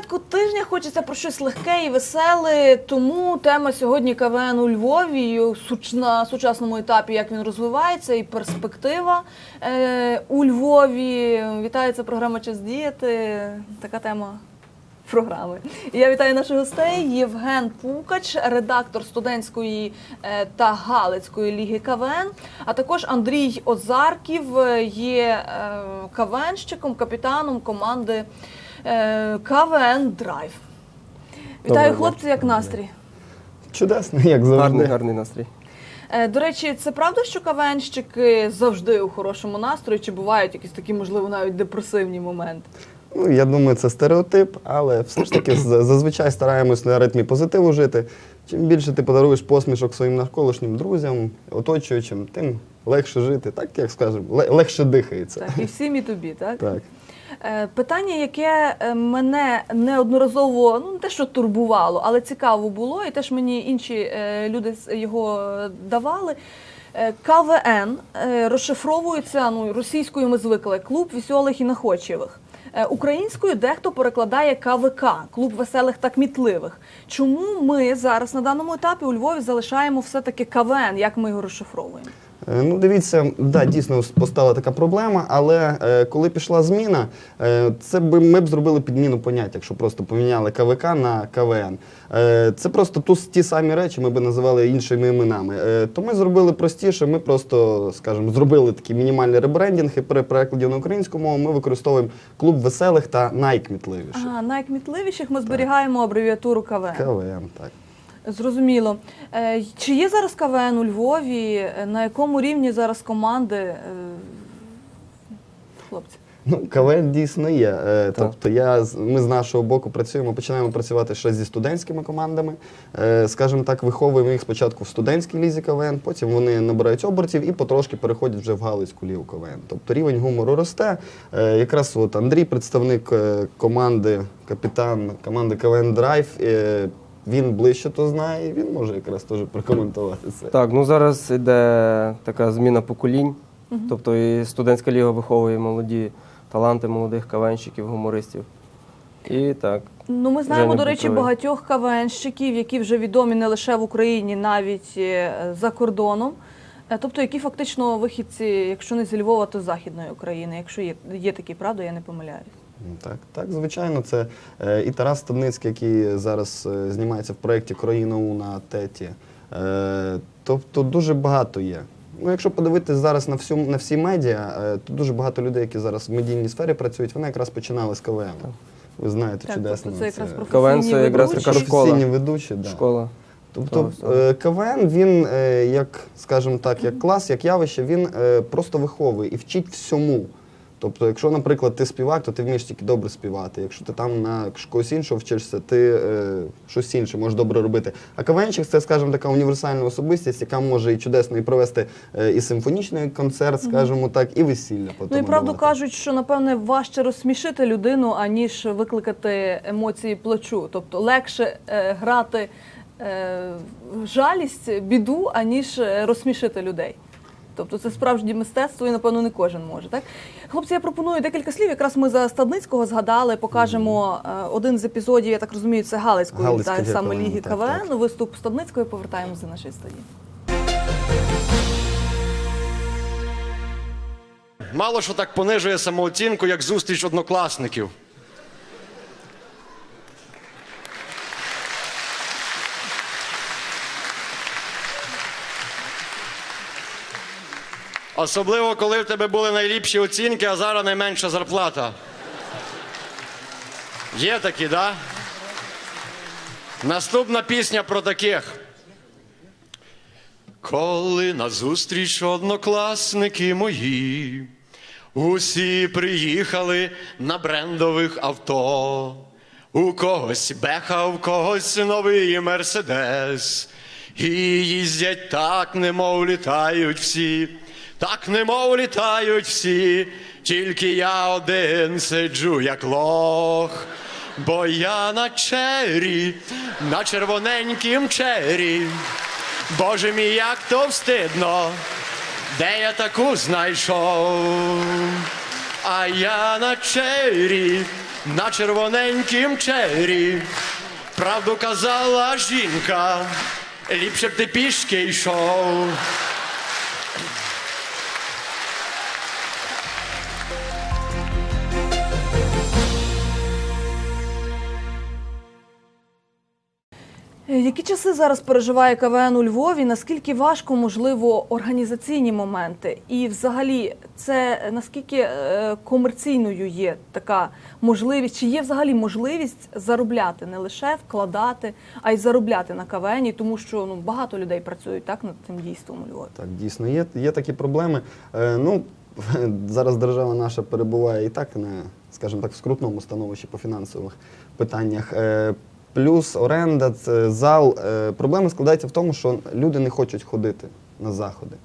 початку тижня хочеться про щось легке і веселе. Тому тема сьогодні КВН у Львові і на сучасному етапі, як він розвивається, і перспектива е, у Львові. Вітається програма Час діяти. Така тема. Програми. І я вітаю наших гостей. Євген Пукач, редактор студентської е, та Галицької ліги КВН, а також Андрій Озарків е, є е, КВНщиком, капітаном команди КВН Драйв. Вітаю, хлопці, як настрій? Чудесно, як завжди. Гарний, гарний настрій. До речі, це правда, що КВНщики завжди у хорошому настрої, чи бувають якісь такі, можливо, навіть депресивні моменти? Ну, я думаю, це стереотип, але все ж таки зазвичай стараємось на ритмі позитиву жити. Чим більше ти подаруєш посмішок своїм навколишнім друзям, оточуючим, тим легше жити, так як скажемо, ле- легше дихається. Так, і всім, і тобі, так? Так. Е, Питання, яке е, мене неодноразово ну не те, що турбувало, але цікаво було, і теж мені інші е, люди його давали. КВН розшифровується ну російською. Ми звикли клуб веселих і находчивих. Е, Українською дехто перекладає КВК клуб веселих та кмітливих. Чому ми зараз на даному етапі у Львові залишаємо все таки КВН? Як ми його розшифровуємо? Е, Ну, дивіться, да, дійсно постала така проблема, але е, коли пішла зміна, е, це би ми б зробили підміну понять, якщо просто поміняли КВК на КВН. Е, це просто ту, ті самі речі ми би називали іншими іменами. Е, то ми зробили простіше, ми просто, скажімо, зробили такий мінімальний ребрендінг і при перекладі на українську мову ми використовуємо клуб веселих та найкмітливіших. Ага, найкмітливіших ми зберігаємо абревіатуру КВН. КВН, так. Зрозуміло. Е, Чи є зараз КВН у Львові? Е, На якому рівні зараз команди? Е, Хлопці. Ну, КВН дійсно є. Е, Тобто я, ми з нашого боку працюємо, починаємо працювати ще зі студентськими командами. Е, Скажімо так, виховуємо їх спочатку в студентській лізі КВН, потім вони набирають обертів і потрошки переходять вже в Галицьку лігу КВН. Тобто рівень гумору росте. Е, Якраз от Андрій, представник команди, капітан команди КВН Драйв. е, Він ближче то знає, і він може якраз теж прокоментувати це. Так, ну зараз іде така зміна поколінь. Тобто і студентська ліга виховує молоді таланти молодих кавенщиків, гумористів. І так. Ну, ми знаємо, до речі, Бутовий. багатьох КВНщиків, які вже відомі не лише в Україні, навіть е, за кордоном. Е, Тобто, які фактично вихідці, якщо не зі Львова, то з Західної України. Якщо є, є такі, правда, я не помиляюсь. Ну, Так, так, звичайно, це е, і Тарас Стадницький, який зараз е, знімається в проєкті Країна У на ТЕТі. Е, тобто дуже багато є. Ну, якщо подивитись зараз на всю на всі медіа, то дуже багато людей, які зараз в медійній сфері працюють, вони якраз починали з КВМ. Ви знаєте, Так, чудесно. тобто це якраз КВН професійні це якраз ведучі. така школа. професійні ведучі. Да. Школа. Тобто КВН, він як, скажімо так, як клас, як явище, він просто виховує і вчить всьому. Тобто, якщо, наприклад, ти співак, то ти вмієш тільки добре співати. Якщо ти там на когось іншого вчишся, ти е, щось інше можеш добре робити. А КВНчик це, скажімо, така універсальна особистість, яка може і чудесно і провести е, і симфонічний концерт, скажімо так, і весілля. Ну і правду давати. кажуть, що напевне важче розсмішити людину, аніж викликати емоції плачу. Тобто легше е, грати е, жалість, біду, аніж е, розсмішити людей. Тобто це справжнє мистецтво, і напевно не кожен може. Так, хлопці, я пропоную декілька слів. Якраз ми за Стадницького згадали, покажемо е, один з епізодів. Я так розумію, це Галицької Галицька та, саме ліги так, КВН. так. Виступ Стадницької повертаємося до нашої студії. Мало що так понижує самооцінку, як зустріч однокласників. Особливо, коли в тебе були найліпші оцінки, а зараз найменша зарплата. Є такі, да? Наступна пісня про таких. Коли назустріч однокласники мої, усі приїхали на брендових авто. У когось беха, у когось новий мерседес. І їздять так, немов літають всі, так немов літають всі, тільки я один сиджу, як лох. Бо я на чері, на червоненькім чері. Боже мій, як то встидно, де я таку знайшов. А я на чері, на червоненькім чері. Правду казала жінка, ліпше б ти пішки йшов. Які часи зараз переживає КВН у Львові? Наскільки важко, можливо, організаційні моменти? І взагалі, це наскільки е, комерційною є така можливість? Чи є взагалі можливість заробляти не лише вкладати, а й заробляти на КВН, тому що ну багато людей працюють так над цим дійством у Львові? Так, дійсно, є, є такі проблеми. Е, ну, зараз держава наша перебуває і так на, скажімо так, в скрутному становищі по фінансових питаннях. Е, плюс оренда, зал. Е, проблема складається в тому, що люди не хочуть ходити на заходи.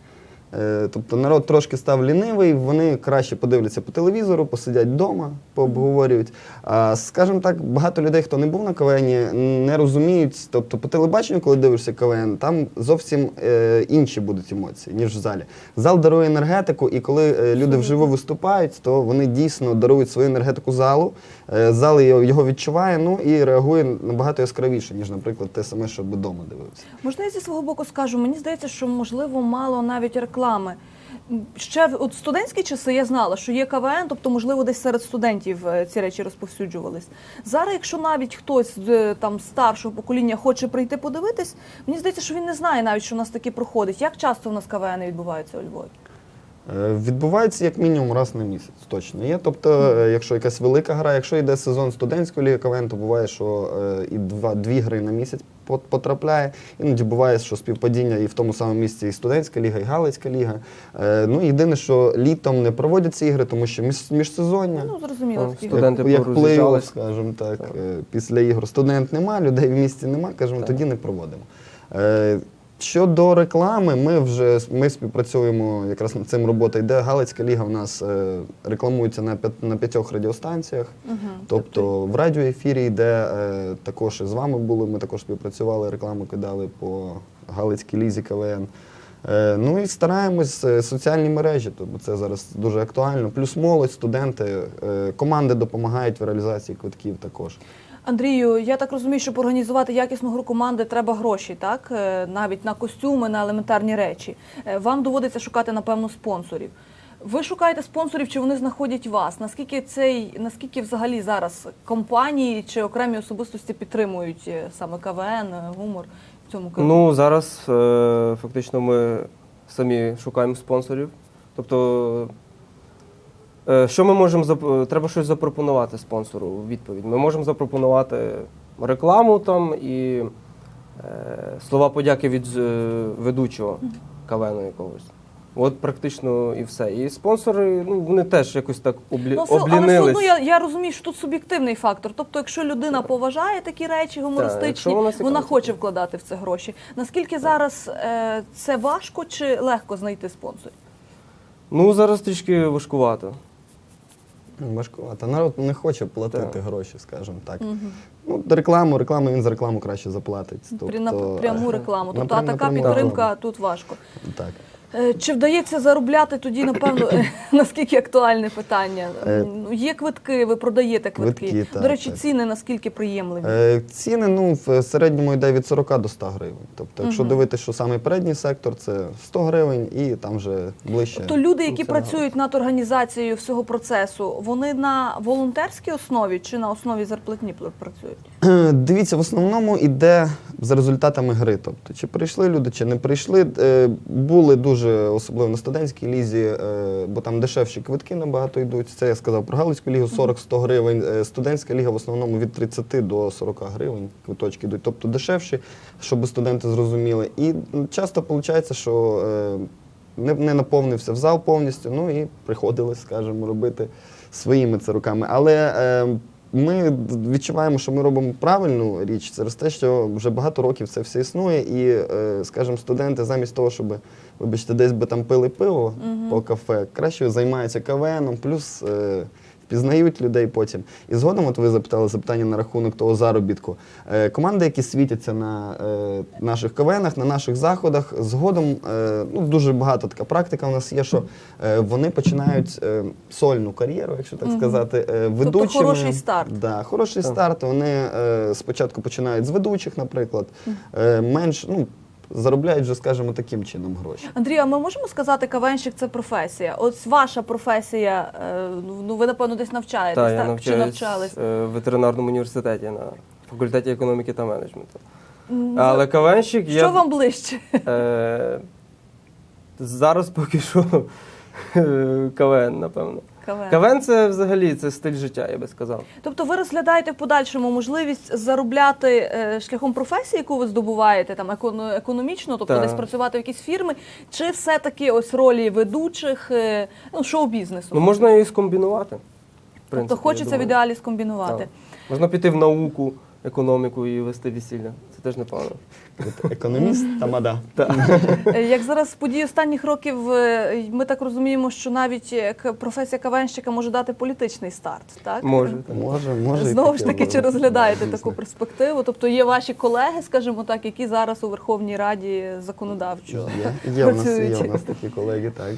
Е, Тобто народ трошки став лінивий, вони краще подивляться по телевізору, посидять вдома, пообговорюють. А скажімо так, багато людей, хто не був на КВН, не розуміють. Тобто по телебаченню, коли дивишся КВН, там зовсім е, інші будуть емоції, ніж в залі. Зал дарує енергетику, і коли е, люди вживу виступають, то вони дійсно дарують свою енергетику залу. Е, зал його- відчуває, ну і реагує набагато яскравіше, ніж, наприклад, те саме, що вдома дивився. Можна я зі свого боку скажу, мені здається, що можливо мало навіть реклами. Ще в от студентські часи я знала, що є КВН, тобто, можливо, десь серед студентів е, ці речі розповсюджувались. Зараз, якщо навіть хтось з е, там старшого покоління хоче прийти подивитись, мені здається, що він не знає навіть, що у нас таке проходить. Як часто в нас КВН відбуваються у Львові? Е, Відбувається як мінімум раз на місяць, точно є. Тобто, якщо якась велика гра, якщо йде сезон студентської ліги КВН, то буває, що і два, дві гри на місяць потрапляє. Іноді буває, що співпадіння і в тому самому місці і студентська ліга, і Галицька ліга. Е, Ну, єдине, що літом не проводяться ігри, тому що між, міжсезоння. Ну зрозуміло, Ну, студенти як, як плей-офф, скажімо так, Так. е, після ігор. Студент немає, людей в місті немає, кажемо, Так. тоді не проводимо. Щодо реклами, ми вже ми співпрацюємо, якраз над цим робота йде. Галицька ліга в нас е, рекламується на, п'ят- на п'ятьох радіостанціях. Угу. Тобто в радіоефірі йде е, також і з вами були. Ми також співпрацювали, рекламу кидали по Галицькій лізі КВН. Е, ну і стараємось е, соціальні мережі, тобто це зараз дуже актуально. Плюс молодь, студенти, е, команди допомагають в реалізації квитків також. Андрію, я так розумію, щоб організувати якісну гру команди, треба гроші, так? Е, Навіть на костюми, на елементарні речі. Е, Вам доводиться шукати, напевно, спонсорів. Ви шукаєте спонсорів, чи вони знаходять вас? Наскільки цей, наскільки взагалі зараз компанії чи окремі особистості підтримують е, саме КВН, гумор в цьому керунку? Ну зараз фактично ми самі шукаємо спонсорів. Тобто, що ми можемо е, треба щось запропонувати спонсору у відповідь. Ми можемо запропонувати рекламу там і е, слова подяки від е, ведучого КВНу якогось. От практично і все. І спонсори, ну вони теж якось так облі... Ну, все, але все одно я, я розумію, що тут суб'єктивний фактор. Тобто, якщо людина поважає такі речі гумористичні, якщо вона вона, хоче вкладати в це гроші. Наскільки зараз е, це важко чи легко знайти спонсорів? Ну зараз трішки важкувато. Ну, Важкувато. Народ не хоче платити Так. гроші, скажімо так. Ну, рекламу, рекламу він за рекламу краще заплатить. При на Тобто, пряму е, рекламу. Тобто, а така підтримка тут важко. Так. Е, Чи вдається заробляти тоді, напевно, е, наскільки актуальне питання? Е, Ну, Є квитки, ви продаєте квитки. Квитки, так, До речі, так. ціни наскільки приємливі? Ціни ну, в середньому йде від 40 до 100 гривень. Тобто, якщо Мгм. дивитися, що саме передній сектор, це 100 гривень і там вже ближче. Тобто люди, які працюють над організацією всього процесу, вони на волонтерській основі чи на основі зарплатні працюють? Дивіться, в основному йде за результатами гри. Тобто, чи прийшли люди, чи не прийшли. Були дуже, особливо на студентській лізі, е, бо там дешевші квитки набагато йдуть. Це я сказав про Галицьку лігу 40-100 гривень. Е, Студентська ліга в основному від 30 до 40 гривень квиточки йдуть. Тобто дешевші, щоб студенти зрозуміли. І часто виходить, що е, не, не наповнився в зал повністю, ну і приходилось, скажімо, робити своїми це руками. Але ми відчуваємо, що ми робимо правильну річ. Через те, що вже багато років це все існує, і, е, скажімо, студенти замість того, щоб, вибачте, десь би там пили пиво по кафе, краще займаються КВНом, плюс е, впізнають людей потім. І згодом, от ви запитали запитання на рахунок того заробітку. Е, команди, які світяться на е, наших КВНах, на наших заходах, згодом е, ну, дуже багато така практика у нас є, що е, вони починають е, сольну кар'єру, якщо так сказати, е, ведучими. хороший старт. Да, хороший старт. Вони е, спочатку починають з ведучих, наприклад, е, менш ну, заробляють вже, скажімо, таким чином гроші. Андрій, а ми можемо сказати, кавенщик це професія. Ось ваша професія, е, ну ви напевно десь навчаєтесь, Так, так? я Чи навчаюсь навчались? е, в ветеринарному університеті на факультеті економіки та менеджменту. Але кавенщик Що я вам ближче? е, зараз поки що е, КВН, напевно. КВН. КВН це взагалі це стиль життя, я би сказав. Тобто ви розглядаєте в подальшому можливість заробляти е, шляхом професії, яку ви здобуваєте там еконо- економічно, тобто Так. десь працювати в якісь фірми, чи все-таки ось ролі ведучих е, ну, шоу-бізнесу? Ну можна і скомбінувати. в принципі, тобто я хочеться в думаю. ідеалі скомбінувати. Так. Можна піти в науку, економіку і вести весілля. Теж непогано. Економіст тамада. Е, Як зараз з подій останніх років, е, ми так розуміємо, що навіть професія кавенщика може дати політичний старт, так? Може. Може, може. Знову ж таки, чи розглядаєте таку перспективу? Тобто є ваші колеги, скажімо так, які зараз у Верховній Раді законодавчо Є, є, у нас, працюють. такі колеги, так.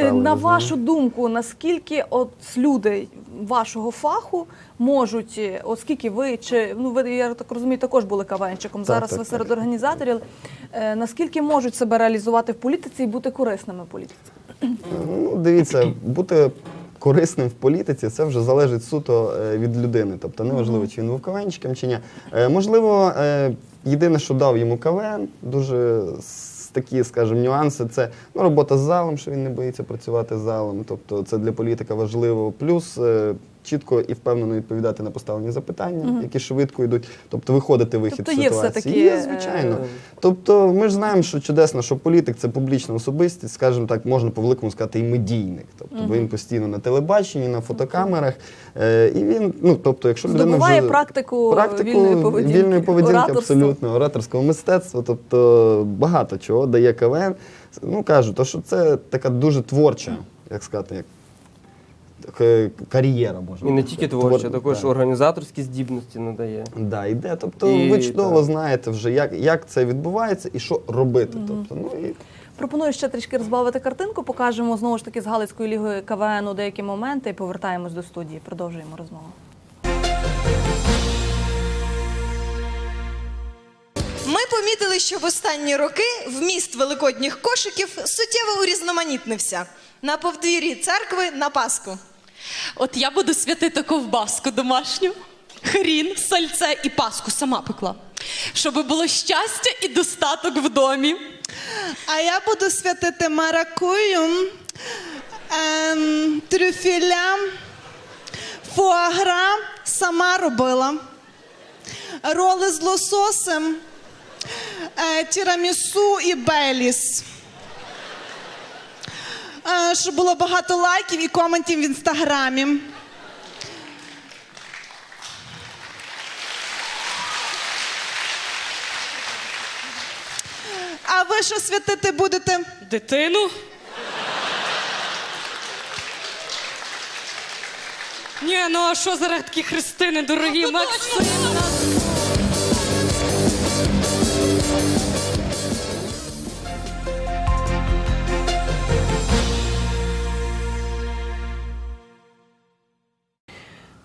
е, На вашу думку, наскільки от люди вашого фаху можуть, оскільки ви чи ну ви я так розумію, також були кавенчиком. Зараз так, ви так. серед організаторів. е, Наскільки можуть себе реалізувати в політиці і бути корисними в політиці? Ну, дивіться, бути корисним в політиці це вже залежить суто е, від людини. Тобто неважливо, чи він був КВНчиком, чи ні. Е, Можливо, е, єдине, що дав йому КВН, дуже такі, скажімо, нюанси. Це ну, робота з залом, що він не боїться працювати з залом. Тобто це для політика важливо. Плюс е, чітко і впевнено відповідати на поставлені запитання, які швидко йдуть. Тобто виходити вихід Тобто з є ситуації. все-таки, Є, е, звичайно. Тобто ми ж знаємо, що чудесно, що політик це публічна особистість, скажімо так, можна по великому сказати, і медійник. Тобто він постійно на телебаченні, на фотокамерах. Е, і він, ну тобто, якщо людина вже практику практику вільної поведінки, вільної поведінки ораторства. абсолютно ораторського мистецтва, тобто багато чого дає КВН. Ну кажу, то що це така дуже творча, як сказати, як кар'єра можна. І не тільки творча, Твор- також організаторські здібності надає. Да, іде. Тобто І, ви чудово так. знаєте вже, як, як це відбувається і що робити. Тобто, ну, і Пропоную ще трішки розбавити картинку. Покажемо знову ж таки з Галицької лігою КВН у деякі моменти і повертаємось до студії. Продовжуємо розмову. Ми помітили, що в останні роки вміст великодніх кошиків суттєво урізноманітнився на повдвір'ї церкви на Пасху. От я буду святити ковбаску домашню, хрін, сальце і паску сама пекла. Щоб було щастя і достаток в домі. А я буду святити маракую, ем, трюфеля, фуагра сама робила, роли з лососем, е, тірамісу і беліс. Е, щоб було багато лайків і коментів в інстаграмі. А ви що святити будете? Дитину. Ні, ну а що за такі хрестини, дорогі Максим?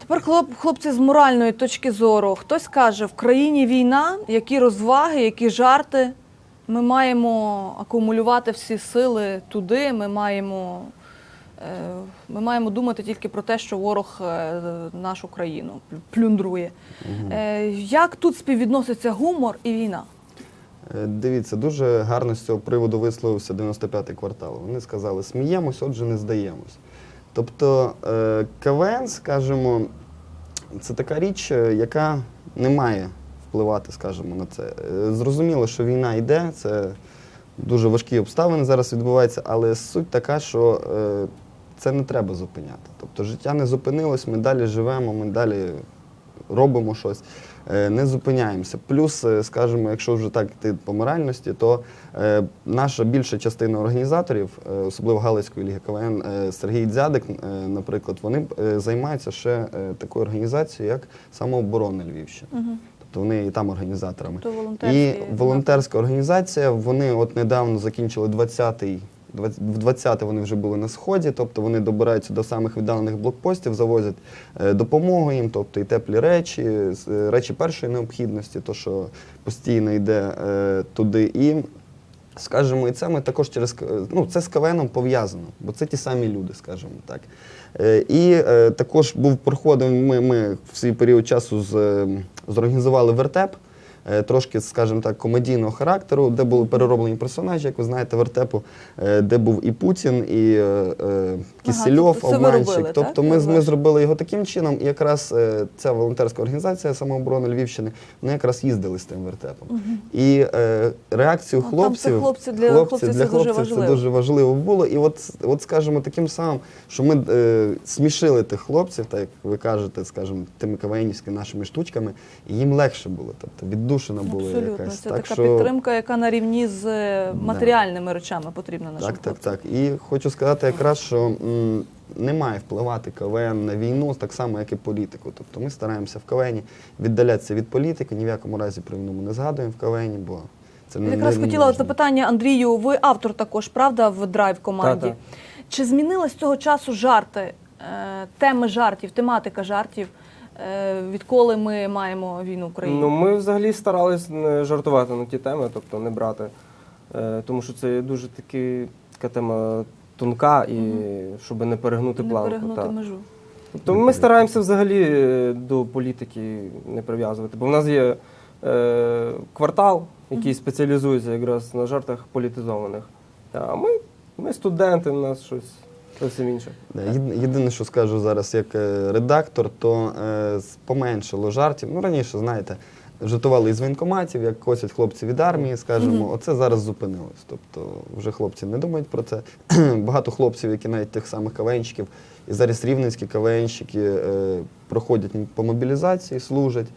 Тепер хлоп, хлопці з моральної точки зору. Хтось каже, в країні війна, які розваги, які жарти. Ми маємо акумулювати всі сили туди. Ми маємо, е, ми маємо думати тільки про те, що ворог е, нашу країну плюндрує. Е, як тут співвідноситься гумор і війна? Дивіться, дуже гарно з цього приводу висловився 95-й квартал. Вони сказали, сміємось, отже, не здаємось. Тобто е, КВН, скажімо, це така річ, е, яка не має впливати, скажімо, на це. Е, Зрозуміло, що війна йде, це дуже важкі обставини зараз відбуваються, але суть така, що це не треба зупиняти. Тобто життя не зупинилось, ми далі живемо, ми далі робимо щось. Е, не зупиняємося. Плюс, е, скажімо, якщо вже так йти по моральності, то е, наша більша частина організаторів, особливо Галицької ліги КВН, Сергій Дзядик, наприклад, вони займаються ще такою організацією, як самооборона Львівщини. Тобто вони і там організаторами. То волонтерські І волонтерська організація, вони от недавно закінчили 20-й. В 20 вони вже були на сході, тобто вони добираються до самих віддалених блокпостів, завозять е, допомогу їм, тобто і теплі речі, е, речі першої необхідності, то що постійно йде е, туди. І скажімо, і це ми також через ну, це з КВНом пов'язано, бо це ті самі люди, скажімо так. І також був проходив. Ми, ми в свій період часу з, е, зорганізували вертеп. Е, Трошки, скажімо так, комедійного характеру, де були перероблені персонажі, як ви знаєте, вертепу, е, де був і Путін, і е, Кисельов, тобто обманщик. робили, тобто ми, ми зробили його таким чином, і якраз ця волонтерська організація самооборони Львівщини, вони якраз їздили з тим вертепом. І е, реакцію Ну, там це хлопців, хлопці для хлопців це дуже хлопців важливо. це дуже важливо було. І от, от скажімо, таким самим, що ми смішили тих хлопців, так як ви кажете, скажімо, тими каваїнівськими нашими штучками, і їм легше було. Тобто віддушина була Абсолютно, якась. це так, така що... підтримка, яка на рівні з е, матеріальними речами потрібна нашим Так, так, хлопцям. так. І хочу сказати якраз, що м, не має впливати КВН на війну так само, як і політику. Тобто ми стараємося в КВН віддалятися від політики, ні в якому разі про війну ми не згадуємо в КВН, бо це Я не якраз не хотіла можна. запитання Андрію. Ви автор також, правда, в драйв команді. Так, Чи змінилась цього часу жарти, е, теми жартів, тематика жартів, відколи ми маємо війну в Україні? Ну, ми взагалі старались не жартувати на ті теми, тобто не брати. Е, тому що це дуже таки, така тема тонка, і щоб не перегнути не планку. перегнути так. межу. Тобто ми стараємося взагалі е, до політики не прив'язувати. Бо в нас є е, квартал, який спеціалізується якраз на жартах політизованих. А ми, ми студенти, у нас щось зовсім інше. Єдине, що скажу зараз як е, редактор, то е, поменшало жартів. Ну, раніше, знаєте, жартували із воєнкоматів, як косять хлопці від армії, скажімо, оце зараз зупинилось. Тобто вже хлопці не думають про це. Багато хлопців, які навіть тих самих кавенщиків, і зараз рівненські кавенщики е, проходять по мобілізації, служать.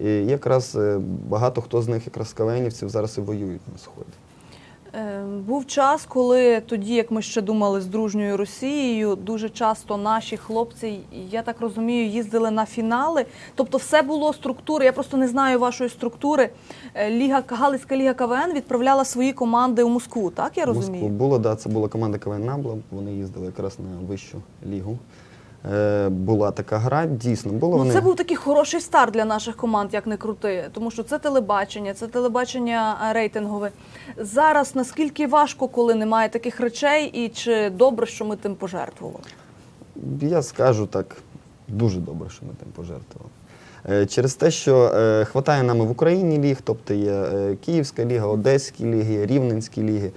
І якраз багато хто з них, якраз кавенівців, зараз і воюють на сході. Е, Був час, коли тоді, як ми ще думали з дружньою Росією, дуже часто наші хлопці, я так розумію, їздили на фінали. Тобто, все було структури. Я просто не знаю вашої структури. Е, Ліга Галицька ліга КВН відправляла свої команди у Москву. Так я Москву розумію? було, да, це була команда КВН Набла. Вони їздили якраз на вищу лігу. Е, була така гра, дійсно було. Ну, вони... це був такий хороший старт для наших команд, як не крути, тому що це телебачення, це телебачення е, рейтингове. Зараз наскільки важко, коли немає таких речей, і чи добре, що ми тим пожертвували? Я скажу так, дуже добре, що ми тим пожертвували. Е, Через те, що е, хватає нам в Україні ліг, тобто є е, Київська ліга, Одеські ліги, Рівненські ліги.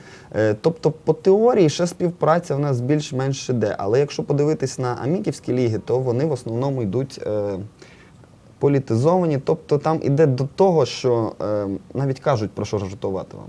Тобто, по теорії ще співпраця в нас більш-менш іде. Але якщо подивитись на Аміківські ліги, то вони в основному йдуть політизовані. Тобто там іде до того, що е, навіть кажуть про що жартувати вам.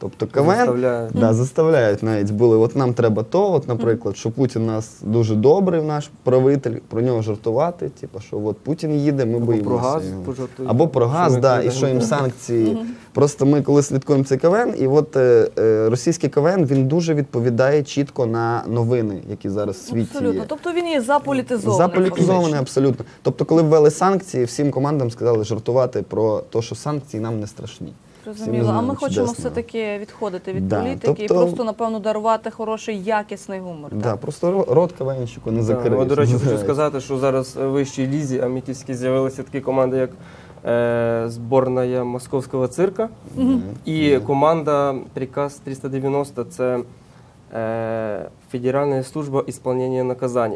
Тобто КВН Заставляють. Да, заставляють навіть були. От нам треба то, от, наприклад, що Путін нас дуже добрий, наш правитель, про нього жартувати. Типу, що от Путін їде, ми Або боїмося. про газ його. пожартують. Або про газ, да, і що їм санкції. Просто ми коли слідкуємо цей КВН, і от е, е, російський КВН він дуже відповідає чітко на новини, які зараз в світі Абсолютно. є. Тобто він є заполітизований. Заполітизований абсолютно. Тобто, коли ввели санкції, всім командам сказали жартувати про те, що санкції нам не страшні. Зрозуміло. А ми хочемо все-таки відходити від Да, політики і тобто- просто, напевно, дарувати хороший, якісний гумор. Да, так? просто рот КВНщику не Так, закриєш. от, до речі, хочу сказати, що зараз в вищій лізі аміківській з'явилися такі команди, як е, зборна Московського цирка і команда Приказ 390 це е, Федеральна служба ісполнення наказань.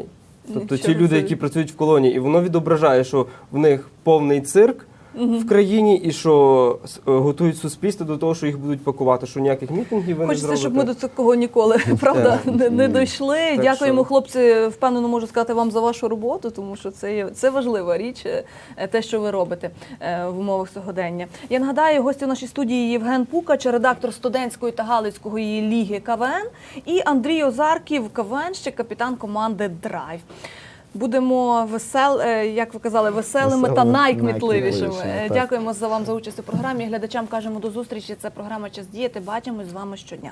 Тобто Нічого ті люди, які працюють в колонії, і воно відображає, що в них повний цирк. В країні і що е, готують суспільство до того, що їх будуть пакувати, що ніяких мітингів ви не Хочеться, щоб ми до цього ніколи правда не, не дійшли. Так Дякуємо, що- хлопці. Впевнено, можу сказати вам за вашу роботу, тому що це є це важлива річ, е, те, що ви робите е, в умовах сьогодення. Я нагадаю, гості в нашій студії Євген Пукач, редактор студентської та галицького її ліги КВН, і Андрій Озарків, КВН, ще капітан команди Драйв. Будемо весел, е, як ви казали, веселими та найкмітливішими. найкмітливішими, Е, так. Дякуємо за вам за участь у програмі. Глядачам кажемо до зустрічі. Це програма Час діяти. Бачимось з вами щодня.